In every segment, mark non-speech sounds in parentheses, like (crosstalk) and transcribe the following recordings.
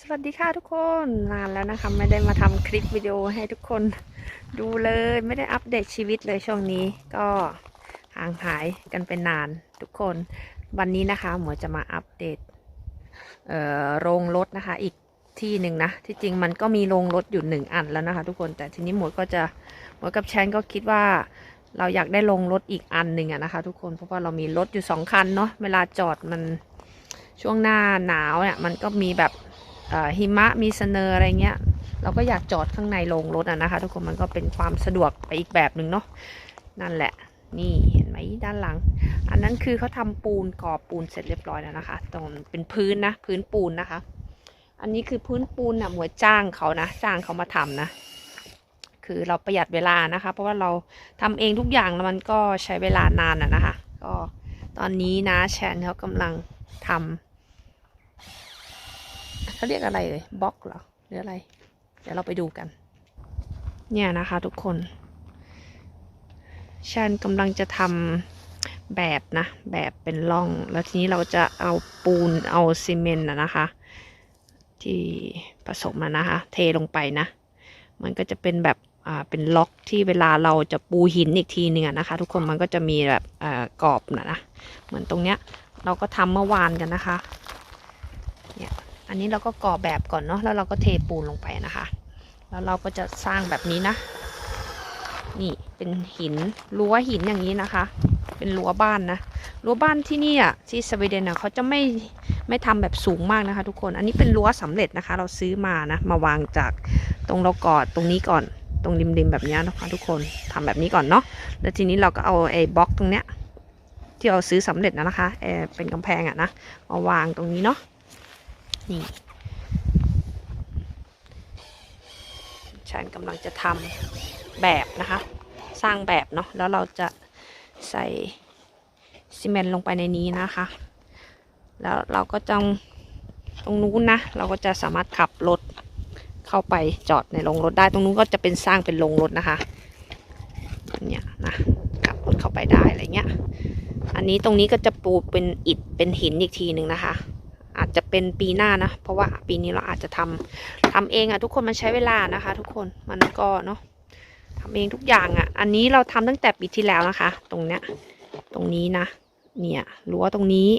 สวัสดีค่ะทุกคนนานแล้วนะคะไม่ได้มาทำคลิปวิดีโอให้ทุกคนดูเลยไม่ได้อัปเดตชีวิตเลยช่วงนี้ก็ห่างหายกันเป็นนานทุกคนวันนี้นะคะหมวยจะมาอัปเดตเอ่อโรงรถนะคะอีกที่หนึ่งนะที่จริงมันก็มีโรงรถอยู่หนึ่งอันแล้วนะคะ ทุกคนแต่ทีนี้หมวยก็จะหมวยกับแชนก็คิดว่าเราอยากได้โรงรถอีกอันหนึ่งอะนะคะ ทุกคนเพราะว่าเรามีรถอยู่สองคันเนาะเวลาจอดมันช่วงหน้าหนาวเนี่ยมันก็มีแบบ หิมะมีสเนออะไรเงี้ย เราก็อยากจอดข้างในโรงรถอะนะคะ ทุกคนมันก็เป็นความสะดวกไปอีกแบบหนึ่งเนาะนั่นแหละ นี่เห็นไหมด้านหลัง อันนั้นคือเขาทำปูนก่อปูนเสร็จเรียบร้อยแล้วนะคะ ตรงเป็นพื้นนะพื้นปูนนะคะ อันนี้คือพื้นปูนน่ะหมวยจ้างเขานะจ้างเขามาทำนะ คือเราประหยัดเวลานะคะ เพราะว่าเราทำเองทุกอย่างแล้วมันก็ใช้เวลานานอะนะคะ ก็ตอนนี้นะแชนเขากำลังทำ เขาเรียกอะไรเลยบล็อกเหรอหรืออะไร เดี๋ยวเราไปดูกัน เนี่ยนะคะทุกคนชันกำลังจะทำแบบนะ แบบเป็นร่อง แล้วทีนี้เราจะเอาปูนเอาซีเมนต์นะนะคะ ที่ผสมมานะคะ เทลงไปนะ มันก็จะเป็นแบบอ่าเป็นล็อกที่เวลาเราจะปูหินอีกทีหนึ่งนะคะ ทุกคนมันก็จะมีแบบอ่ากรอบนะนะเหมือนตรงเนี้ยเราก็ทำเมื่อวานกันนะคะเนี่ย อันนี้เราก็ก่อแบบก่อนเนาะแล้วเราก็เทปูนลงไปนะคะ แล้วเราก็จะสร้างแบบนี้นะ นี่เป็นหินรั้วหินอย่างนี้นะคะ เป็นรั้วบ้านนะรั้วบ้านที่นี่อะที่สวีเดนอะเขาจะไม่ไม่ทำแบบสูงมากนะคะ ทุกคนอันนี้เป็นรั้วสำเร็จนะคะ เราซื้อมานะมาวางจากตรงเรากอดตรงนี้ก่อนตรงริมๆแบบนี้นะคะทุกคนทำแบบนี้ก่อนเนาะแล้วทีนี้เราก็เอาไอ้บล็อกตรงเนี้ยที่เราซื้อสำเร็จนะนะคะเออเป็นกำแพงอะนะมาวางตรงนี้เนาะ นี่ฉันกำลังจะทำแบบนะคะ สร้างแบบเนาะแล้วเราจะใส่ซีเมนต์ลงไปในนี้นะคะ แล้วเราก็จะตรงนู้นนะ เราก็จะสามารถขับรถเข้าไปจอดในโรงรถได้ ตรงนู้นก็จะเป็นสร้างเป็นโรงรถนะคะเนี่ยนะขับรถเข้าไปได้อะไรเงี้ย อันนี้ตรงนี้ก็จะปูเป็นอิฐเป็นหินอีกทีหนึ่งนะคะ อาจจะเป็นปีหน้านะ เพราะว่าปีนี้เราอาจจะทำทำเองอะทุกคนมันใช้เวลานะคะ ทุกคนมันก็เนาะทำเองทุกอย่างอะอันนี้เราทำตั้งแต่ปีที่แล้วนะคะ ตรงเนี้ย ตรงนี้นะ เนี่ยรั้วตรงนี้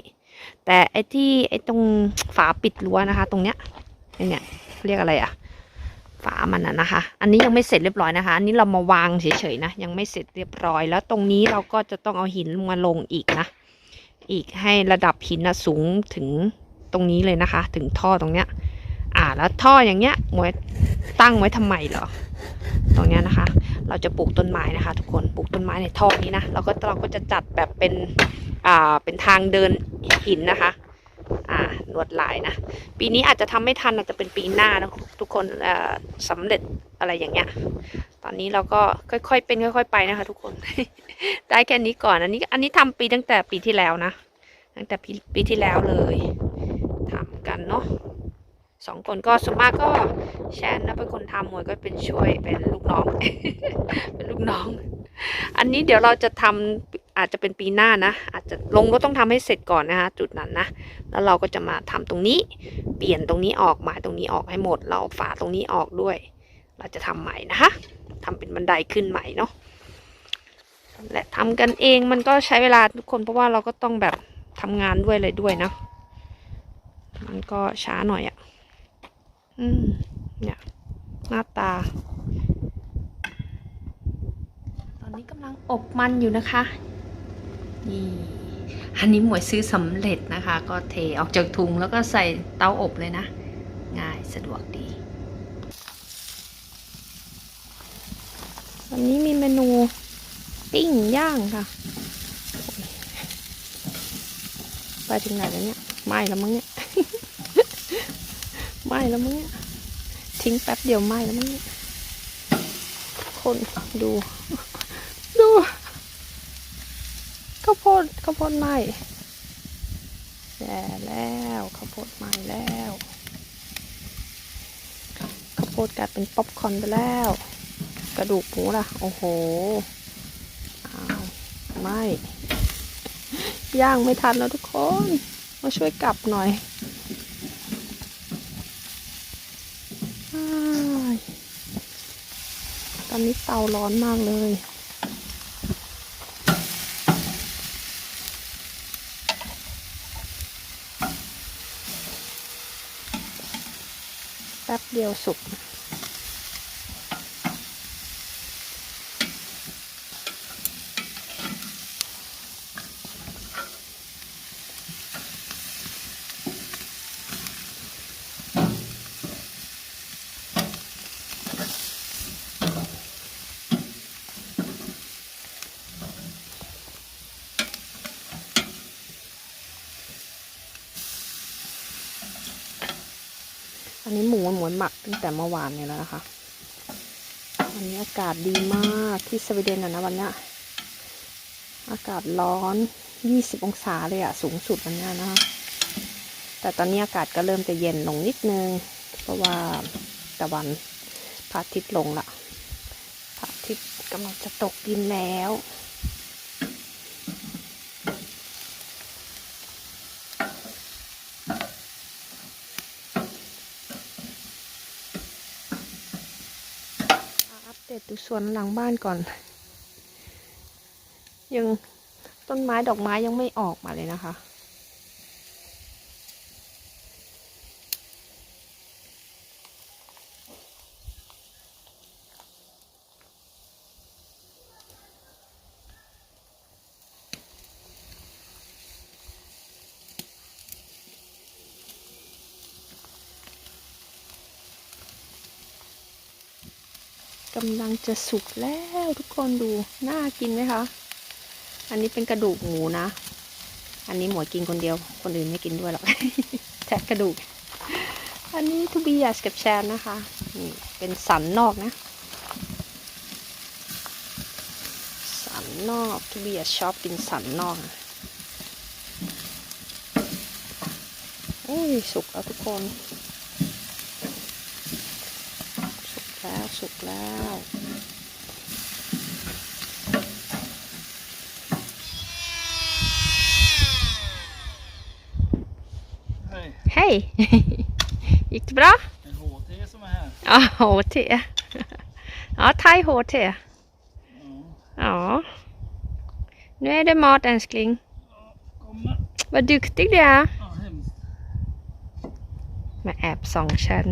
แต่ไอ้ที่ไอ้ตรงฝาปิดรั้วนะคะ ตรงเนี้ยเนี่ยเรียกอะไรอะฝามันอะนะคะ อันนี้ยังไม่เสร็จเรียบร้อยนะคะ อันนี้เรามาวางเฉยๆนะ ยังไม่เสร็จเรียบร้อย แล้วตรงนี้เราก็จะต้องเอาหินมาลงอีกนะ อีกให้ระดับหินนะสูงถึง ตรงนี้เลยนะคะ ถึงท่อตรงเนี้ย อ่าแล้วท่ออย่างเงี้ยมวยตั้งไว้ทำไมเหรอ ตรงเนี้ยนะคะ เราจะปลูกต้นไม้นะคะ ทุกคนปลูกต้นไม้ในท่อนี้นะเราก็เราก็จะจัดแบบเป็นอ่าเป็นทางเดินหินนะคะอ่าลวดลายนะ ปีนี้อาจจะทำไม่ทันอาจจะเป็นปีหน้านะทุกคนเอ่อสำเร็จอะไรอย่างเงี้ย ตอนนี้เราก็ค่อยๆเป็นค่อย ๆ ไปนะคะ ทุกคน ได้แค่นี้ก่อน อันนี้ อันนี้ทำปีตั้งแต่ปีที่แล้วนะ ตั้งแต่ปีปีที่แล้วเลย กันเนาะสองคนก็ส่วนมากก็แชนนะเป็นคนทำมวยก็เป็นช่วยเป็นลูกน้อง เป็นลูกน้อง อันนี้เดี๋ยวเราจะทำอาจจะเป็นปีหน้านะ อาจจะลงก็ต้องทำให้เสร็จก่อนนะคะจุดนั้นนะ แล้วเราก็จะมาทำตรงนี้ เปลี่ยนตรงนี้ออกหมายตรงนี้ออกให้หมด เราเอาฝาตรงนี้ออกด้วย เราจะทำใหม่นะคะทำเป็นบันไดขึ้นใหม่เนาะและทำกันเองมันก็ใช้เวลาทุกคนเพราะว่าเราก็ต้องแบบทำงานด้วยเลยด้วยนะ มันก็ช้าหน่อยอะ่ะ อืม เนี่ย หน้าตา ตอนนี้กำลังอบมันอยู่นะคะ นี่อันนี้หมวยซื้อสำเร็จนะคะ ก็เทออกจากถุงแล้วก็ใส่เตาอบเลยนะ ง่ายสะดวกดี วันนี้มีเมนูปิ้งย่างค่ะ ไปถึงไหนแล้วเนี่ยไหม้แล้วมั้งเนี่ย ไหม้แล้วมั้งเนี่ยทิ้งแป๊บเดียวไหม้แล้วมั้งเนี่ยคนดู ดูข้าวโพดข้าวโพดไหม้แย่แล้วข้าวโพดไหม้แล้วข้าวโพดกลายเป็นป๊อปคอร์นไปแล้ว กระดูกหมูล่ะ โอ้โหอ้าวไหม้ย่างไม่ทันแล้วทุกคน มาช่วยกลับหน่อย อนนี้เตาร้อนมากเลย แป๊บเดียวสุก อันนี้หมูหมูหมักตั้งแต่เมื่อวานเนี่ยแล้วนะคะวันนี้อากาศดีมากที่สวีเดนอะนะวันนี้อากาศร้อน 20 องศาเลยอะสูงสุดวันนี้นะคะแต่ตอนนี้อากาศก็เริ่มจะเย็นลงนิดนึง เพราะว่าตะวันพระอาทิตย์ลงละพระอาทิตย์กำลังจะตกดินแล้ว อัปเดดูสวนหลังบ้านก่อน ยังต้นไม้ดอกไม้ยังไม่ออกมาเลยนะคะ กำลังจะสุกแล้วทุกคนดูน่ากินไหมคะ อันนี้เป็นกระดูกหมูนะ อันนี้หมวยกินคนเดียว คนอื่นไม่กินด้วยหรอกแทะกระดูก อันนี้ทูบียาสกับแชนนะคะนี่เป็นสันนอกนะ สันนอกทูบียาชอบกินสันนอกอะอุ้ยสุกแล้วทุกคน แล้วสุกแล้ว Hej, Hej! (laughs) Gick det bra? det är HT som är här. Ja, HT. (laughs) Ja, thai HT. Ja. Ja. Nu är det mat älskling. Kommer. Vad duktig du är. Ja, hemskt. มาแอบส่องฉัน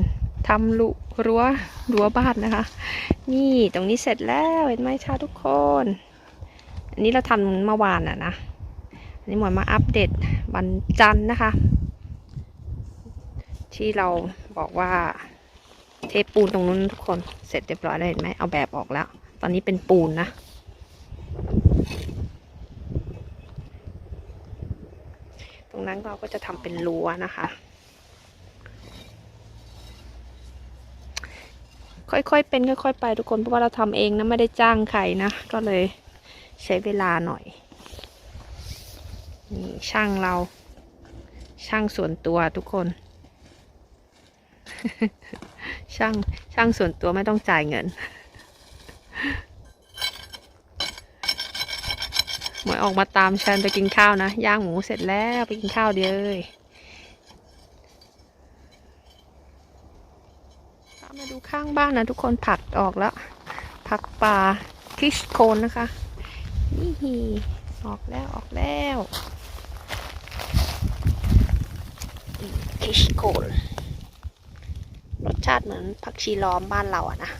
ทำลุรั้วรั้วบ้านนะคะ นี่ตรงนี้เสร็จแล้วเห็นไหมคะทุกคน อันนี้เราทำเมื่อวานอะนะอันนี้หมวยมาอัปเดตวันจันทร์นะคะ ที่เราบอกว่า เทปูนตรงนู้นทุกคนเสร็จเรียบร้อยแล้วเห็นไหมเอาแบบออกแล้ว ตอนนี้เป็นปูนนะตรงนั้นเราก็จะทำเป็นรั้วนะคะ ค่อยๆเป็นค่อยๆไปทุกคนเพราะว่าเราทำเองนะไม่ได้จ้างใครนะ ก็เลยใช้เวลาหน่อยนี่ช่างเรา ช่างส่วนตัวทุกคน ช่างช่างส่วนตัวไม่ต้องจ่ายเงินหมวยออกมาตามฉันไปกินข้าวนะย่างหมูเสร็จแล้วไปกินข้าวเดียวเลย ตามมาดูข้าง บ้านนะทุกคนผักออกแล้ว ผักป่าคิชโคนนะคะนี่ออกแล้วออกแล้วคิชโคนรสชาติเหมือนผักชีล้อมบ้านเราอะนะ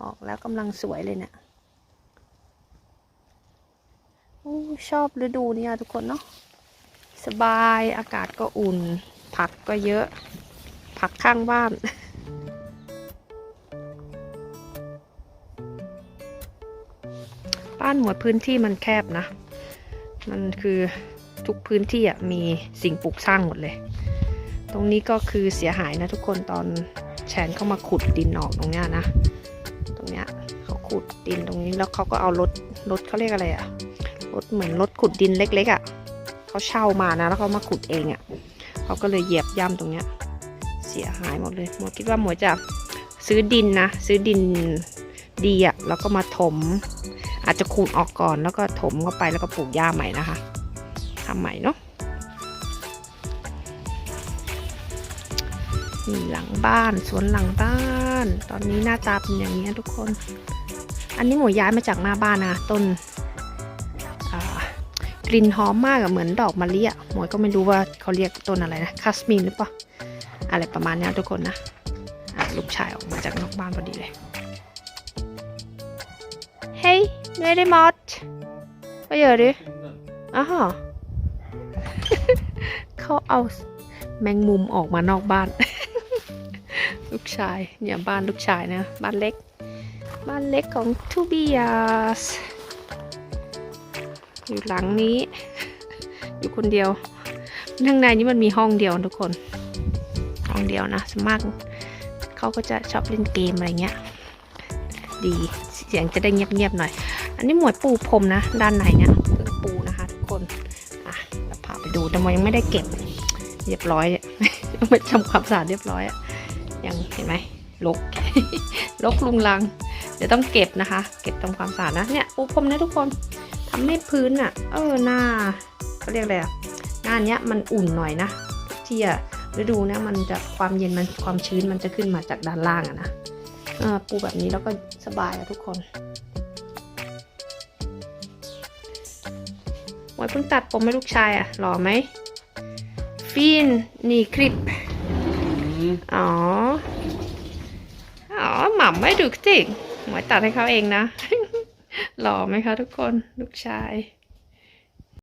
ออกแล้วกำลังสวยเลยเนี่ยชอบฤดูนี้อะทุกคนเนาะสบายอากาศก็อุ่น ผักก็เยอะ ผักข้างบ้าน บ้านหมวดพื้นที่มันแคบนะ มันคือทุกพื้นที่อะมีสิ่งปลูกสร้างหมดเลย ตรงนี้ก็คือเสียหายนะทุกคนตอนแชนเข้ามาขุดดินออกตรงเนี้ยนะ ตรงเนี้ยเขาขุดดินตรงนี้แล้วเขาก็เอารถรถเขาเรียกอะไรอะรถเหมือนรถขุดดินเล็กๆอะเขาเช่ามานะแล้วเขามาขุดเองอะ่ะ เขาก็เลยเหยียบย่ำตรงเนี้ย เสียหายหมดเลยหมวยคิดว่าหมวยจะซื้อดินนะ ซื้อดินดีอะ่ะแล้วก็มาถม อาจจะขูดออกก่อนแล้วก็ถมเข้าไปแล้วก็ปลูกหญ้าใหม่นะคะทำใหม่เนาะนี่หลังบ้านสวนหลังบ้าน ตอนนี้หน้าตาเป็นอย่างนี้ทุกคน อันนี้หมวยย้ายมาจากหน้าบ้านนะต้น กลิ่นหอมมากอะเหมือนดอกมะลิอะหมวยก็ไม่รู้ว่าเขาเรียกต้นอะไรนะคัสมินหรือเปล่าอะไรประมาณนี้ทุกคนนะลูกชายออกมาจากนอกบ้านพอดีเลย Hej, nu är det mat. Vad gör du? Aha. เขาเอาแมงมุมออกมานอกบ้าน ลูกชายเนี่ยบ้านลูกชายนะ บ้านเล็ก บ้านเล็กของทูบิยาส อยู่หลังนี้ อยู่คนเดียวข้างในนี้มันมีห้องเดียวทุกคน ห้องเดียวนะสวนมากเขาก็จะชอบเล่นเกมอะไรเงี้ย ดีเสียงจะได้เงียบๆหน่อย อันนี้หมวดปูพรมนะ ด้านในเนี่ยเพิ่งปูนะคะ ทุกคนอะเราพาไปดูแต่มยยังไม่ได้เก็บ เรียบร้อยเนี่ยยังไม่ทำความสะอาดเรียบร้อยอะยังเห็นไหมลกลกลุงลัง เดี๋ยวต้องเก็บนะคะ เก็บทำความสะอาดนะเนี่ยปูพรมนะทุกคน ทำให้พื้นอะเออหน้าเขาเรียกอะไรอะหน้าเนี้ยมันอุ่นหน่อยนะที่อะฤดูนะมันจะความเย็นมันความชื้นมันจะขึ้นมาจากด้านล่างอะนะเออปูแบบนี้แล้วก็สบายอะทุกคนไว้เพิ่งตัดผมให้ลูกชายอะหล่อไหมฟินนี่คลิป อ๋อ อ๋อหม่ำไม่ดุกจริงหมวยตัดให้เขาเองนะ หล่อไหมคะทุกคน ลูกชาย